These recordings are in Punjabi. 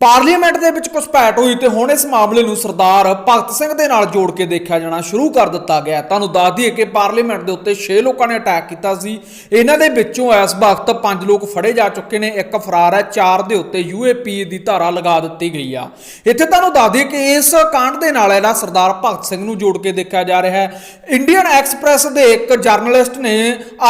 ਪਾਰਲੀਮੈਂਟ ਦੇ ਵਿੱਚ ਘੁਸਪੈਠ ਹੋਈ ਤੇ ਹੁਣ ਇਸ ਮਾਮਲੇ ਨੂੰ ਸਰਦਾਰ ਭਗਤ ਸਿੰਘ ਦੇ ਨਾਲ ਜੋੜ ਕੇ ਦੇਖਿਆ ਜਾਣਾ ਸ਼ੁਰੂ ਕਰ ਦਿੱਤਾ ਗਿਆ। ਤੁਹਾਨੂੰ ਦੱਸ ਦਈਏ ਕਿ ਪਾਰਲੀਮੈਂਟ ਦੇ ਉੱਤੇ 6 ਲੋਕਾਂ ਨੇ ਅਟੈਕ ਕੀਤਾ ਸੀ। ਇਹਨਾਂ ਦੇ ਵਿੱਚੋਂ ਇਸ ਵਕਤ 5 ਲੋਕ ਫੜੇ ਜਾ ਚੁੱਕੇ ਨੇ, ਇੱਕ ਫਰਾਰ ਹੈ 4 ਦੇ ਉੱਤੇ ਯੂਏਪੀ ਦੀ ਧਾਰਾ ਲਗਾ ਦਿੱਤੀ ਗਈ ਆ। ਇੱਥੇ ਤੁਹਾਨੂੰ ਦੱਸ ਦਈਏ ਕਿ ਇਸ ਕਾਂਡ ਦੇ ਨਾਲ ਇਹਦਾ ਸਰਦਾਰ ਭਗਤ ਸਿੰਘ ਨੂੰ ਜੋੜ ਕੇ ਦੇਖਿਆ ਜਾ ਰਿਹਾ ਹੈ। ਇੰਡੀਅਨ ਐਕਸਪ੍ਰੈਸ ਦੇ ਇੱਕ ਜਰਨਲਿਸਟ ਨੇ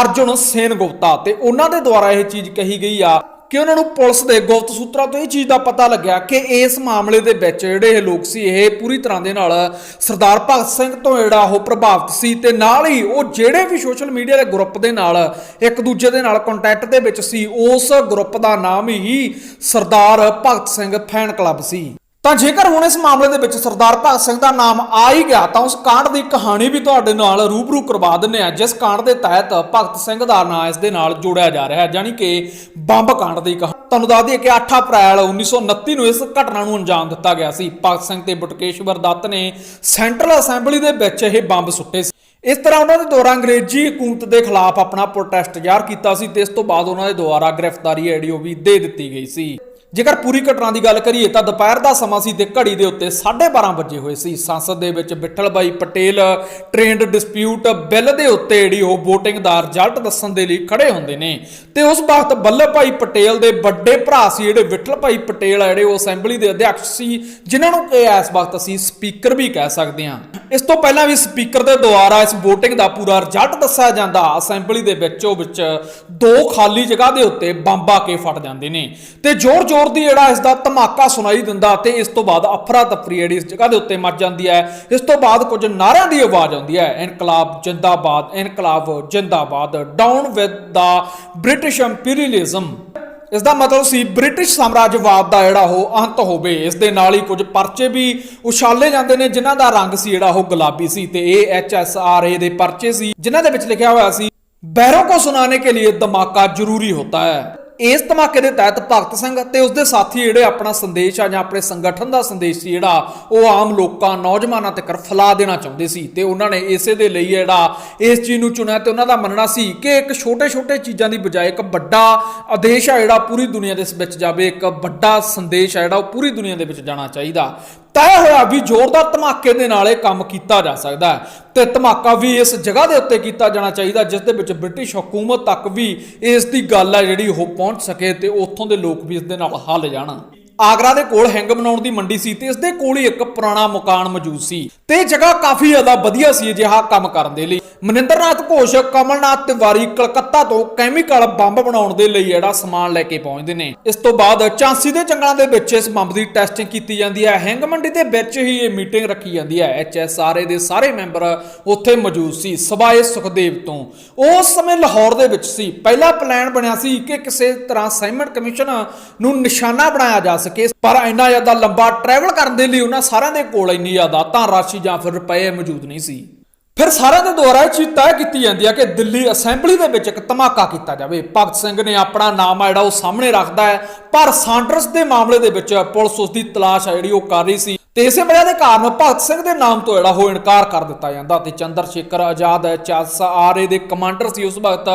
ਅਰਜੁਨ ਸੇਨ ਗੁਪਤਾ ਤੇ ਉਹਨਾਂ ਦੇ ਦੁਆਰਾ ਇਹ ਚੀਜ਼ ਕਹੀ ਗਈ ਆ। ਕਿ ਉਹਨਾਂ ਨੂੰ ਪੁਲਿਸ ਦੇ ਗੁਪਤ ਸੂਤਰਾਂ ਤੋਂ ਇਹ ਚੀਜ਼ ਦਾ ਪਤਾ ਲੱਗਿਆ ਕਿ ਇਸ ਮਾਮਲੇ ਦੇ ਵਿੱਚ ਜਿਹੜੇ ਇਹ ਲੋਕ ਸੀ, ਇਹ ਪੂਰੀ ਤਰ੍ਹਾਂ ਦੇ ਨਾਲ ਸਰਦਾਰ ਭਗਤ ਸਿੰਘ ਤੋਂ ਜਿਹੜਾ ਉਹ ਪ੍ਰਭਾਵਿਤ ਸੀ ਤੇ ਨਾਲ ਹੀ ਉਹ ਜਿਹੜੇ ਵੀ ਸੋਸ਼ਲ ਮੀਡੀਆ ਦੇ ਗਰੁੱਪ ਦੇ ਨਾਲ, ਇੱਕ ਦੂਜੇ ਦੇ ਨਾਲ ਕੰਟੈਕਟ ਦੇ ਵਿੱਚ ਸੀ, ਉਸ ਗਰੁੱਪ ਦਾ ਨਾਮ ਹੀ ਸਰਦਾਰ ਭਗਤ ਸਿੰਘ ਫੈਨ ਕਲੱਬ ਸੀ। ਤਾਂ ਜੇਕਰ ਹੁਣ ਇਸ ਮਾਮਲੇ ਦੇ ਵਿੱਚ ਸਰਦਾਰ ਭਗਤ ਸਿੰਘ ਦਾ ਨਾਮ ਆ ਹੀ ਗਿਆ, ਤਾਂ ਉਸ ਕਾਂਡ ਦੀ ਕਹਾਣੀ ਵੀ ਤੁਹਾਡੇ ਨਾਲ ਰੂਬਰੂ ਕਰਵਾ ਦਿੰਨੇ ਆ ਜਿਸ ਕਾਂਡ ਦੇ ਤਹਿਤ ਭਗਤ ਸਿੰਘ ਦਾ ਨਾਮ ਇਸ ਦੇ ਨਾਲ ਜੋੜਿਆ ਜਾ ਰਿਹਾ ਹੈ ਯਾਨੀ ਕਿ ਬੰਬ ਕਾਂਡ ਦੀ ਕਹਾਣੀ ਤੁਹਾਨੂੰ ਦੱਸ ਦਈਏ ਕਿ 8 ਅਪ੍ਰੈਲ 1929 ਨੂੰ ਇਸ ਘਟਨਾ ਨੂੰ ਅੰਜਾਮ ਦਿੱਤਾ ਗਿਆ ਸੀ। ਭਗਤ ਸਿੰਘ ਤੇ ਬਟਕੇਸ਼ਵਰ ਦੱਤ ਨੇ ਸੈਂਟਰਲ ਅਸੈਂਬਲੀ ਦੇ ਵਿੱਚ ਇਹ ਬੰਬ ਸੁੱਟੇ ਸੀ। ਇਸ ਤਰ੍ਹਾਂ ਉਹਨਾਂ ਦੇ ਦੁਆਰਾ ਅੰਗਰੇਜ਼ੀ ਹਕੂਮਤ ਦੇ ਖਿਲਾਫ ਆਪਣਾ ਪ੍ਰੋਟੈਸਟ ਜ਼ਾਹਰ ਕੀਤਾ ਸੀ ਤੇ ਇਸ ਤੋਂ ਬਾਅਦ ਉਹਨਾਂ ਦੇ ਦੁਆਰਾ ਗ੍ਰਿਫਤਾਰੀ ਆਡੀਓ ਵੀ ਦੇ ਦਿੱਤੀ ਗਈ ਸੀ। ਜੇਕਰ ਪੂਰੀ ਘਟਨਾ ਦੀ ਗੱਲ ਕਰੀਏ ਤਾਂ ਦੁਪਹਿਰ ਦਾ ਸਮਾਂ ਸੀ ਤੇ ਘੜੀ ਦੇ ਉੱਤੇ 12:30 ਵਜੇ ਹੋਏ ਸੀ। ਸੰਸਦ ਦੇ ਵਿੱਚ Vithal Bhai Patel trade dispute bill ਦੇ ਉੱਤੇ ਜਿਹੜੀ ਉਹ VOTING ਦਾ ਰਿਜ਼ਲਟ ਦੱਸਣ ਦੇ ਲਈ ਖੜੇ ਹੁੰਦੇ ਨੇ। ਤੇ ਉਸ ਵਕਤ ਬੱਲਭ ਭਾਈ ਪਟੇਲ ਦੇ ਵੱਡੇ ਭਰਾ ਸੀ, ਜਿਹੜੇ ਵਿਠਲ ਭਾਈ ਪਟੇਲ ਆ, ਜਿਹੜੇ ਉਹ ਅਸੈਂਬਲੀ ਦੇ ਅਧਿਕਸ਼ ਸੀ, ਜਿਨ੍ਹਾਂ ਨੂੰ ਕਿ ਇਸ ਵਕਤ ਅਸੀਂ ਸਪੀਕਰ ਵੀ ਕਹਿ ਸਕਦੇ ਹਾਂ। ਇਸ ਤੋਂ ਪਹਿਲਾਂ ਵੀ ਸਪੀਕਰ ਦੇ ਦੁਆਰਾ ਇਸ VOTING ਦਾ ਪੂਰਾ ਰਿਜ਼ਲਟ ਦੱਸਿਆ ਜਾਂਦਾ। ਅਸੈਂਬਲੀ ਦੇ ਵਿੱਚੋਂ ਵਿੱਚ ਦੋ ਖਾਲੀ ਜਗ੍ਹਾ ਦੇ ਉੱਤੇ ਬੰਬ ਆ ਕੇ ਫਟ ਜਾਂਦੇ ਨੇ। ਤੇ ਜ਼ੋਰ ਜ਼ੋਰ ਦੀ ਜਿਹੜਾ ਇਸ ਦਾ ਧਮਾਕਾ ਸੁਣਾਈ ਦਿੰਦਾ ਤੇ ਇਸ ਤੋਂ ਬਾਅਦ ਅਫਰਾ ਤਫਰੀ ਜਿਹੜੀ ਇਸ ਜਗ੍ਹਾ ਦੇ ਉੱਤੇ ਮੱਚ ਜਾਂਦੀ ਹੈ, ਇਸ ਤੋਂ ਬਾਅਦ ਕੁਝ ਨਾਰਿਆਂ ਦੀ ਆਵਾਜ਼ ਆਉਂਦੀ ਹੈ, ਇਨਕਲਾਬ ਜਿੰਦਾਬਾਦ ਇਨਕਲਾਬ ਜਿੰਦਾਬਾਦ down with the British imperialism ਇਸ ਦਾ ਮਤਲਬ ਸੀ ਬ੍ਰਿਟਿਸ਼ ਸਾਮਰਾਜਵਾਦ ਦਾ ਜਿਹੜਾ ਉਹ ਅੰਤ ਹੋਵੇ, ਇਸ ਦੇ ਨਾਲ ਹੀ ਕੁਝ ਪਰਚੇ ਵੀ ਉਛਾਲੇ ਜਾਂਦੇ ਨੇ, ਜਿਨ੍ਹਾਂ ਦਾ ਰੰਗ ਸੀ ਜਿਹੜਾ ਉਹ ਗੁਲਾਬੀ ਸੀ ਤੇ ਇਹ ਐਚਐਸਆਰਏ ਦੇ ਪਰਚੇ ਸੀ, ਜਿਨ੍ਹਾਂ ਦੇ ਵਿੱਚ ਲਿਖਿਆ ਹੋਇਆ ਸੀ, ਬਹਿਰੋਂ ਕੋ ਸੁਣਾਣੇ ਕੇ ਲਈ ਧਮਾਕਾ ਜ਼ਰੂਰੀ ਹੁੰਦਾ ਹੈ। ਇਸ ਧਮਾਕੇ ਦੇ ਤਹਿਤ ਭਗਤ ਸਿੰਘ ਤੇ ਉਸਦੇ ਸਾਥੀ ਜਿਹੜੇ ਆਪਣਾ ਸੰਦੇਸ਼ ਆ ਜਾਂ ਆਪਣੇ ਸੰਗਠਨ ਦਾ ਸੰਦੇਸ਼ ਸੀ ਜਿਹੜਾ, ਉਹ ਆਮ ਲੋਕਾਂ, ਨੌਜਵਾਨਾਂ ਤੱਕ ਫੈਲਾ ਦੇਣਾ ਚਾਹੁੰਦੇ ਸੀ ਤੇ ਉਹਨਾਂ ਨੇ ਇਸੇ ਦੇ ਲਈ ਜਿਹੜਾ ਇਸ ਚੀਜ਼ ਨੂੰ ਚੁਣਿਆ ਤੇ ਉਹਨਾਂ ਦਾ ਮੰਨਣਾ ਸੀ ਕਿ ਇੱਕ ਛੋਟੇ-ਛੋਟੇ ਚੀਜ਼ਾਂ ਦੀ ਬਜਾਏ ਇੱਕ ਵੱਡਾ ਆਦੇਸ਼ ਆ ਜਿਹੜਾ ਪੂਰੀ ਦੁਨੀਆ ਦੇ ਵਿੱਚ ਜਾਵੇ, ਇੱਕ ਵੱਡਾ ਸੰਦੇਸ਼ ਆ ਜਿਹੜਾ ਉਹ ਪੂਰੀ ਦੁਨੀਆ ਦੇ ਵਿੱਚ ਜਾਣਾ ਚਾਹੀਦਾ। ਤੈਅ ਹੋਇਆ ਵੀ ਜ਼ੋਰਦਾਰ ਧਮਾਕੇ ਦੇ ਨਾਲ ਇਹ ਕੰਮ ਕੀਤਾ ਜਾ ਸਕਦਾ ਹੈ। ਤੇ ਧਮਾਕਾ ਵੀ ਇਸ ਜਗ੍ਹਾ ਦੇ ਉੱਤੇ ਕੀਤਾ ਜਾਣਾ ਚਾਹੀਦਾ, ਜਿਸ ਦੇ ਵਿੱਚ ਬ੍ਰਿਟਿਸ਼ ਹਕੂਮਤ ਤੱਕ ਵੀ ਇਸ ਦੀ ਗੱਲ ਹੈ ਜਿਹੜੀ ਉਹ ਪਹੁੰਚ ਸਕੇ ਤੇ ਉੱਥੋਂ ਦੇ ਲੋਕ ਵੀ ਇਸ ਦੇ ਨਾਲ ਹੱਲ ਜਾਣ। ਆਗਰਾ ਦੇ ਕੋਲ ਹੈਂਗ ਬਣਾਉਣ ਦੀ ਮੰਡੀ ਸੀ ਤੇ ਇਸ ਦੇ ਕੋਲ ਹੀ ਇੱਕ ਪੁਰਾਣਾ ਮਕਾਨ ਮੌਜੂਦ ਸੀ। ਤੇ ਜਗ੍ਹਾ ਕਾਫੀ ਜ਼ਿਆਦਾ ਵਧੀਆ ਸੀ ਅਜਿਹਾ ਕੰਮ ਕਰਨ ਦੇ ਲਈ। ਮਨਿੰਦਰਨਾਥ ਘੋਸ਼ ਕਮਲਨਾਥ ਤਿਵਾਰੀ ਕਲਕੱਤਾ ਤੋਂ ਕੈਮੀਕਲ ਬੰਬ ਬਣਾਉਣ ਦੇ ਲਈ ਜਿਹੜਾ ਸਮਾਨ ਲੈ ਕੇ ਪਹੁੰਚਦੇ ਨੇ। ਇਸ ਤੋਂ ਬਾਅਦ ਚਾਂਸੀ ਦੇ ਜੰਗਲਾਂ ਦੇ ਵਿੱਚ ਇਸ ਬੰਬ ਦੀ ਟੈਸਟਿੰਗ ਕੀਤੀ ਜਾਂਦੀ ਹੈ। ਹੈਂਗ ਮੰਡੀ ਦੇ ਵਿੱਚ ਹੀ ਇਹ ਮੀਟਿੰਗ ਰੱਖੀ ਜਾਂਦੀ ਹੈ। ਐਚਐਸਆਰਏ ਦੇ ਸਾਰੇ ਮੈਂਬਰ ਉੱਥੇ ਮੌਜੂਦ ਸੀ ਸਵਾਏ ਸੁਖਦੇਵ ਤੋਂ। ਉਸ ਸਮੇਂ ਲਾਹੌਰ ਦੇ ਵਿੱਚ ਸੀ। ਪਹਿਲਾ ਪਲਾਨ ਬਣਿਆ ਸੀ ਕਿ ਕਿਸੇ ਤਰ੍ਹਾਂ ਸਾਈਮਨ ਕਮਿਸ਼ਨ ਨੂੰ ਨਿਸ਼ਾਨਾ ਬਣਾਇਆ ਜਾ ਸਕੇ। ਪਰ ਇੰਨਾ ਜ਼ਿਆਦਾ ਲੰਬਾ ਟਰੈਵਲ ਕਰਨ ਦੇ ਲਈ ਉਹਨਾਂ ਸਾਰਿਆਂ ਦੇ ਕੋਲ ਇੰਨੀ ਜ਼ਿਆਦਾ ਤਾਂ ਰਾਸ਼ੀ ਜਾਂ ਫਿਰ ਰੁਪਏ ਮੌਜੂਦ ਨਹੀਂ ਸੀ। ਫਿਰ ਸਾਰਿਆਂ ਦੇ ਦੁਆਰਾ ਇਹ ਚੀਜ਼ ਤੈਅ ਕੀਤੀ ਜਾਂਦੀ ਹੈ ਕਿ ਦਿੱਲੀ ਅਸੈਂਬਲੀ ਦੇ ਵਿੱਚ ਇੱਕ ਧਮਾਕਾ ਕੀਤਾ ਜਾਵੇ। ਭਗਤ ਸਿੰਘ ਨੇ ਆਪਣਾ ਨਾਮ ਆ ਜਿਹੜਾ ਉਹ ਸਾਹਮਣੇ ਰੱਖਦਾ ਹੈ। ਪਰ ਸਾਂਡਰਸ ਦੇ ਮਾਮਲੇ ਦੇ ਵਿੱਚ ਪੁਲਿਸ ਉਸ ਦੀ ਤਲਾਸ਼ ਆ ਜਿਹੜੀ ਉਹ ਕਰ ਰਹੀ ਸੀ। ਤੇ ਇਸੇ ਵਜ੍ਹਾ ਦੇ ਕਾਰਨ ਭਗਤ ਸਿੰਘ ਦੇ ਨਾਮ ਤੋਂ ਜਿਹੜਾ ਉਹ ਇਨਕਾਰ ਕਰ ਦਿੱਤਾ ਜਾਂਦਾ ਤੇ ਚੰਦਰ ਸ਼ੇਖਰ ਆਜ਼ਾਦ ਆਰਏ ਦੇ ਕਮਾਂਡਰ ਸੀ ਉਸ ਵਕਤ,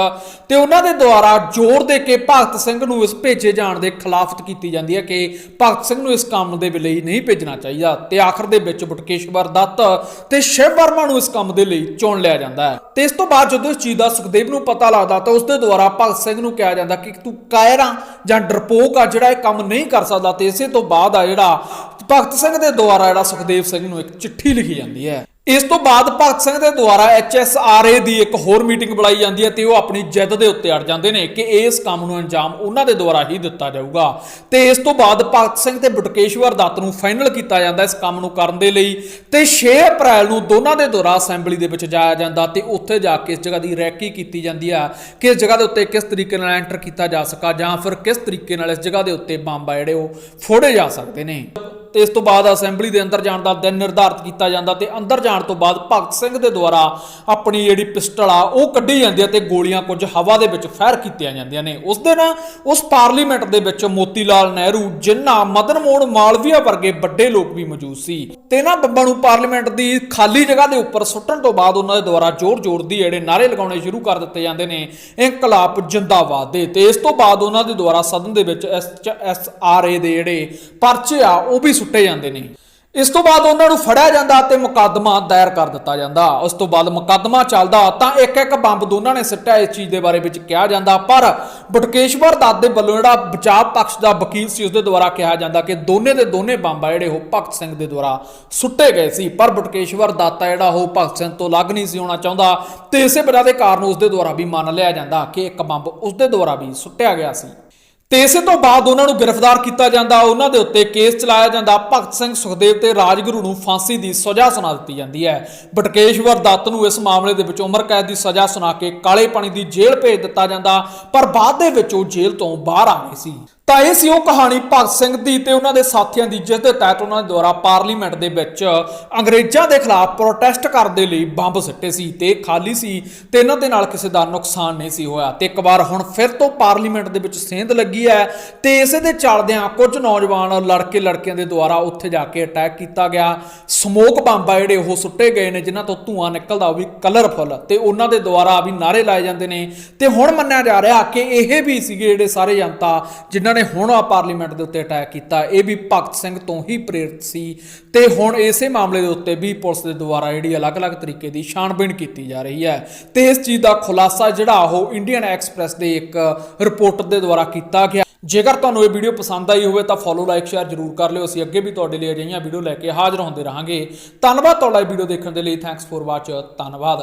ਤੇ ਉਹਨਾਂ ਦੇ ਦੁਆਰਾ ਜ਼ੋਰ ਦੇ ਕੇ ਭਗਤ ਸਿੰਘ ਨੂੰ ਇਸ ਭੇਜੇ ਜਾਣ ਦੇ ਖਿਲਾਫਤ ਕੀਤੀ ਜਾਂਦੀ ਹੈ ਕਿ ਭਗਤ ਸਿੰਘ ਨੂੰ ਇਸ ਕੰਮ ਦੇ ਲਈ ਨਹੀਂ ਭੇਜਣਾ ਚਾਹੀਦਾ ਤੇ ਆਖਰ ਦੇ ਵਿੱਚ ਬਟਕੇਸ਼ਵਰ ਦੱਤ ਤੇ ਸ਼ਿਵ ਵਰਮਾ ਨੂੰ ਇਸ ਕੰਮ ਦੇ ਲਈ ਚੁਣ ਲਿਆ ਜਾਂਦਾ ਹੈ। ਤੇ ਇਸ ਤੋਂ ਬਾਅਦ ਜਦੋਂ ਇਸ ਚੀਜ਼ ਦਾ ਸੁਖਦੇਵ ਨੂੰ ਪਤਾ ਲੱਗਦਾ ਤਾਂ ਉਸ ਦੇ ਦੁਆਰਾ ਭਗਤ ਸਿੰਘ ਨੂੰ ਕਿਹਾ ਜਾਂਦਾ ਕਿ ਤੂੰ ਕਾਇਰਾਂ ਜਾਂ ਡਰਪੋਕ ਆ ਜਿਹੜਾ ਇਹ ਕੰਮ ਨਹੀਂ ਕਰ ਸਕਦਾ ਤੇ ਇਸੇ ਤੋਂ ਬਾਅਦ ਆ ਜਿਹੜਾ ਭਗਤ ਸਿੰਘ ਦੇ ਦੁਆਰਾ ਜਿਹੜਾ ਸੁਖਦੇਵ ਸਿੰਘ ਨੂੰ ਇੱਕ ਚਿੱਠੀ ਲਿਖੀ ਜਾਂਦੀ ਹੈ। ਇਸ ਤੋਂ ਬਾਅਦ ਭਗਤ ਸਿੰਘ ਦੇ ਦੁਆਰਾ ਐਚਐਸਆਰਏ ਦੀ ਇੱਕ ਹੋਰ ਮੀਟਿੰਗ ਬੁਲਾਈ ਜਾਂਦੀ ਹੈ ਤੇ ਉਹ ਆਪਣੀ ਜਿੱਦ ਦੇ ਉੱਤੇ ਅੜ ਜਾਂਦੇ ਨੇ ਕਿ ਇਸ ਕੰਮ ਨੂੰ ਅੰਜਾਮ ਉਹਨਾਂ ਦੇ ਦੁਆਰਾ ਹੀ ਦਿੱਤਾ ਜਾਊਗਾ। ਤੇ ਇਸ ਤੋਂ ਬਾਅਦ ਭਗਤ ਸਿੰਘ ਤੇ ਬਟਕੇਸ਼ਵਰ ਦੱਤ ਨੂੰ ਫਾਈਨਲ ਕੀਤਾ ਜਾਂਦਾ ਇਸ ਕੰਮ ਨੂੰ ਕਰਨ ਦੇ ਲਈ ਤੇ 6 ਅਪ੍ਰੈਲ ਨੂੰ ਦੋਨਾਂ ਦੇ ਦੁਆਰਾ ਅਸੈਂਬਲੀ ਦੇ ਵਿੱਚ ਜਾਇਆ ਜਾਂਦਾ ਤੇ ਉੱਥੇ ਜਾ ਕੇ ਇਸ ਜਗ੍ਹਾ ਦੀ ਰੈਕੀ ਕੀਤੀ ਜਾਂਦੀ ਆ ਕਿ ਇਸ ਜਗ੍ਹਾ ਦੇ ਉੱਤੇ ਕਿਸ ਤਰੀਕੇ ਨਾਲ ਐਂਟਰ ਕੀਤਾ ਜਾ ਸਕਾ ਜਾਂ ਫਿਰ ਕਿਸ ਤਰੀਕੇ ਨਾਲ ਇਸ ਜਗ੍ਹਾ ਦੇ ਉੱਤੇ ਬੰਬ ਆ ਜਿਹੜੇ ਉਹ ਫੋੜੇ ਜਾ ਸਕਦੇ ਨੇ। ਤੇ ਇਸ ਤੋਂ ਬਾਅਦ ਅਸੈਂਬਲੀ ਦੇ ਅੰਦਰ ਜਾਣ ਦਾ ਦਿਨ ਨਿਰਧਾਰਤ ਕੀਤਾ ਜਾਂਦਾ ਤੇ ਅੰਦਰ ਜਾਣ ਤੋਂ ਬਾਅਦ ਭਗਤ ਸਿੰਘ ਦੇ ਦੁਆਰਾ ਆਪਣੀ ਜਿਹੜੀ ਪਿਸਟਲ ਆ, ਉਹ ਕੱਢੀ ਜਾਂਦੀ ਹੈ ਤੇ ਗੋਲੀਆਂ ਕੁਝ ਹਵਾ ਦੇ ਵਿੱਚ ਫਾਇਰ ਕੀਤੀਆਂ ਜਾਂਦੀਆਂ ਨੇ। ਉਸ ਦਿਨ ਉਸ ਪਾਰਲੀਮੈਂਟ ਦੇ ਵਿੱਚ ਮੋਤੀ ਲਾਲ ਨਹਿਰੂ ਜਿੰਨਾ ਮਦਨ ਮੋਹਨ ਮਾਲਵੀਆ ਵਰਗੇ ਵੱਡੇ ਲੋਕ ਵੀ ਮੌਜੂਦ ਸੀ ਤੇ ਇਹਨਾਂ ਬੰਬਾਂ ਨੂੰ ਪਾਰਲੀਮੈਂਟ ਦੀ ਖਾਲੀ ਜਗ੍ਹਾ ਦੇ ਉੱਪਰ ਸੁੱਟਣ ਤੋਂ ਬਾਅਦ ਉਹਨਾਂ ਦੇ ਦੁਆਰਾ ਜ਼ੋਰ-ਜ਼ੋਰ ਦੀ ਜਿਹੜੇ ਨਾਰੇ ਲਗਾਉਣੇ ਸ਼ੁਰੂ ਕਰ ਦਿੱਤੇ ਜਾਂਦੇ ਨੇ ਇਨਕਲਾਬ ਜਿੰਦਾਬਾਦ ਦੇ। ਤੇ ਇਸ ਤੋਂ ਬਾਅਦ ਉਹਨਾਂ ਦੇ ਦੁਆਰਾ ਸਦਨ ਦੇ ਵਿੱਚ ਐਸ ਆਰ ਏ ਦੇ ਜਿਹੜੇ ਪਰਚੇ ਆ, ਉਹ ਵੀ ਸੁੱਟੇ ਜਾਂਦੇ ਨੇ। ਇਸ ਤੋਂ ਬਾਅਦ ਉਹਨਾਂ ਨੂੰ ਫੜਿਆ ਜਾਂਦਾ ਤੇ ਮੁਕੱਦਮਾ ਦਾਇਰ ਕਰ ਦਿੱਤਾ ਜਾਂਦਾ। ਉਸ ਤੋਂ ਬਾਅਦ ਮੁਕੱਦਮਾ ਚੱਲਦਾ ਤਾਂ ਇੱਕ ਇੱਕ ਬੰਬ ਦੋਨਾਂ ਨੇ ਸਿੱਟਿਆ। ਇਸ ਚੀਜ਼ ਦੇ ਬਾਰੇ ਵਿੱਚ ਕਿਹਾ ਜਾਂਦਾ, ਪਰ ਬਟਕੇਸ਼ਵਰ ਦੱਤ ਦੇ ਵੱਲੋਂ ਜਿਹੜਾ ਬਚਾਅ ਪਕਸ਼ ਦਾ ਵਕੀਲ ਸੀ ਉਸ ਦੇ ਦੁਆਰਾ ਕਿਹਾ ਜਾਂਦਾ ਕਿ ਦੋਨੇ ਦੇ ਦੋਨੇ ਬੰਬ ਆ ਜਿਹੜੇ ਉਹ ਭਗਤ ਸਿੰਘ ਦੇ ਦੁਆਰਾ ਸੁੱਟੇ ਗਏ ਸੀ। ਪਰ ਬਟਕੇਸ਼ਵਰ ਦਾਤਾ ਜਿਹੜਾ ਉਹ ਭਗਤ ਸਿੰਘ ਤੋਂ ਅਲੱਗ ਨਹੀਂ ਸੀ ਹੋਣਾ ਚਾਹੁੰਦਾ ਤੇ ਇਸੇ ਵਜ੍ਹਾ ਦੇ ਕਾਰਨ ਉਸ ਦੇ ਦੁਆਰਾ ਵੀ ਮੰਨ ਲਿਆ ਜਾਂਦਾ ਕਿ ਇੱਕ ਬੰਬ ਉਸ ਦੇ ਦੁਆਰਾ ਵੀ ਸੁੱਟਿਆ ਗਿਆ ਸੀ। ਤੇ ਇਸੇ ਤੋਂ ਬਾਅਦ ਉਹਨਾਂ ਨੂੰ ਗ੍ਰਿਫਤਾਰ ਕੀਤਾ ਜਾਂਦਾ, ਉਹਨਾਂ ਦੇ ਉੱਤੇ ਕੇਸ ਚਲਾਇਆ ਜਾਂਦਾ। ਭਗਤ ਸਿੰਘ ਸੁਖਦੇਵ ਤੇ ਰਾਜਗੁਰੂ ਨੂੰ ਫਾਂਸੀ ਦੀ ਸਜ਼ਾ ਸੁਣਾ ਦਿੱਤੀ ਜਾਂਦੀ ਹੈ। ਬਟਕੇਸ਼ਵਰ ਦੱਤ ਨੂੰ ਇਸ ਮਾਮਲੇ ਦੇ ਵਿੱਚ ਉਮਰ ਕੈਦ ਦੀ ਸਜ਼ਾ ਸੁਣਾ ਕੇ ਕਾਲੇ ਪਾਣੀ ਦੀ ਜੇਲ੍ਹ ਭੇਜ ਦਿੱਤਾ ਜਾਂਦਾ, ਪਰ ਬਾਅਦ ਦੇ ਵਿੱਚ ਉਹ ਜੇਲ੍ਹ ਤੋਂ ਬਾਹਰ ਆ ਗਏ ਸੀ। ਤਾਂ ਇਹ ਸੀ ਉਹ ਕਹਾਣੀ ਭਗਤ ਸਿੰਘ ਦੀ ਤੇ ਉਹਨਾਂ ਦੇ ਸਾਥੀਆਂ ਦੀ, ਜਿਸ ਦੇ ਤਹਿਤ ਉਹਨਾਂ ਦੇ ਦੁਆਰਾ ਪਾਰਲੀਮੈਂਟ ਦੇ ਵਿੱਚ ਅੰਗਰੇਜ਼ਾਂ ਦੇ ਖਿਲਾਫ ਪ੍ਰੋਟੈਸਟ ਕਰਨ ਦੇ ਲਈ ਬੰਬ ਸਿੱਟੇ ਸੀ ਤੇ ਖਾਲੀ ਸੀ ਤੇ ਇਹਨਾਂ ਦੇ ਨਾਲ ਕਿਸੇ ਦਾ ਨੁਕਸਾਨ ਨਹੀਂ ਸੀ ਹੋਇਆ। ਤੇ ਇੱਕ ਵਾਰ ਹੁਣ ਫਿਰ ਤੋਂ ਪਾਰਲੀਮੈਂਟ ਦੇ ਵਿੱਚ ਸੇਂਧ ਲੱਗੀ ਹੈ ਤੇ ਇਸੇ ਦੇ ਚੱਲਦਿਆਂ ਕੁਝ ਨੌਜਵਾਨ ਲੜਕੇ ਲੜਕੀਆਂ ਦੇ ਦੁਆਰਾ ਉੱਥੇ ਜਾ ਕੇ ਅਟੈਕ ਕੀਤਾ ਗਿਆ। ਸਮੋਕ ਬੰਬ ਆ ਜਿਹੜੇ ਉਹ ਸੁੱਟੇ ਗਏ ਨੇ, ਜਿਨ੍ਹਾਂ ਤੋਂ ਧੂਆਂ ਨਿਕਲਦਾ ਉਹ ਵੀ ਕਲਰਫੁਲ ਤੇ ਉਹਨਾਂ ਦੇ ਦੁਆਰਾ ਵੀ ਨਾਰੇ ਲਾਏ ਜਾਂਦੇ ਨੇ। ਤੇ ਹੁਣ ਮੰਨਿਆ ਜਾ ਰਿਹਾ ਕਿ ਇਹ ਵੀ ਸੀਗੇ ਜਿਹੜੇ ਸਾਰੇ ਜਨਤਾ ਜਿਨ੍ਹਾਂ ਨੇ ਹੁਣ ਆ ਪਾਰਲੀਮੈਂਟ ਦੇ ਉੱਤੇ ਅਟੈਕ ਕੀਤਾ। ਇਹ ਵੀ ਭਗਤ ਸਿੰਘ ਤੋਂ ਹੀ ਪ੍ਰੇਰਿਤ ਸੀ। ਤੇ ਹੁਣ ਇਸੇ ਮਾਮਲੇ ਦੇ ਉੱਤੇ ਵੀ ਪੁਲਿਸ ਦੇ ਦੁਆਰਾ ਜਿਹੜੀ ਅਲੱਗ-ਅਲੱਗ ਤਰੀਕੇ ਦੀ ਛਾਣਬੀਣ ਕੀਤੀ ਜਾ ਰਹੀ ਹੈ। ਤੇ ਇਸ ਚੀਜ਼ ਦਾ ਖੁਲਾਸਾ ਜਿਹੜਾ ਉਹ ਇੰਡੀਅਨ ਐਕਸਪ੍ਰੈਸ ਦੇ ਇੱਕ ਰਿਪੋਰਟ ਦੇ ਦੁਆਰਾ ਕੀਤਾ ਗਿਆ। ਜੇਕਰ ਤੁਹਾਨੂੰ ਇਹ ਵੀਡੀਓ ਪਸੰਦ ਆਈ ਹੋਵੇ ਤਾਂ ਫੋਲੋ ਲਾਈਕ ਸ਼ੇਅਰ ਜਰੂਰ ਕਰ ਲਿਓ। ਅਸੀਂ ਅੱਗੇ ਵੀ ਤੁਹਾਡੇ ਲਈ ਅਜਿਹੀਆਂ ਵੀਡੀਓ ਲੈ ਕੇ ਹਾਜ਼ਰ ਹੁੰਦੇ ਰਹਾਂਗੇ। ਧੰਨਵਾਦ ਤੁਹਾਡਾ ਇਹ ਵੀਡੀਓ ਦੇਖਣ ਦੇ ਲਈ। ਥੈਂਕਸ ਫॉर ਵਾਚ ਧੰਨਵਾਦ।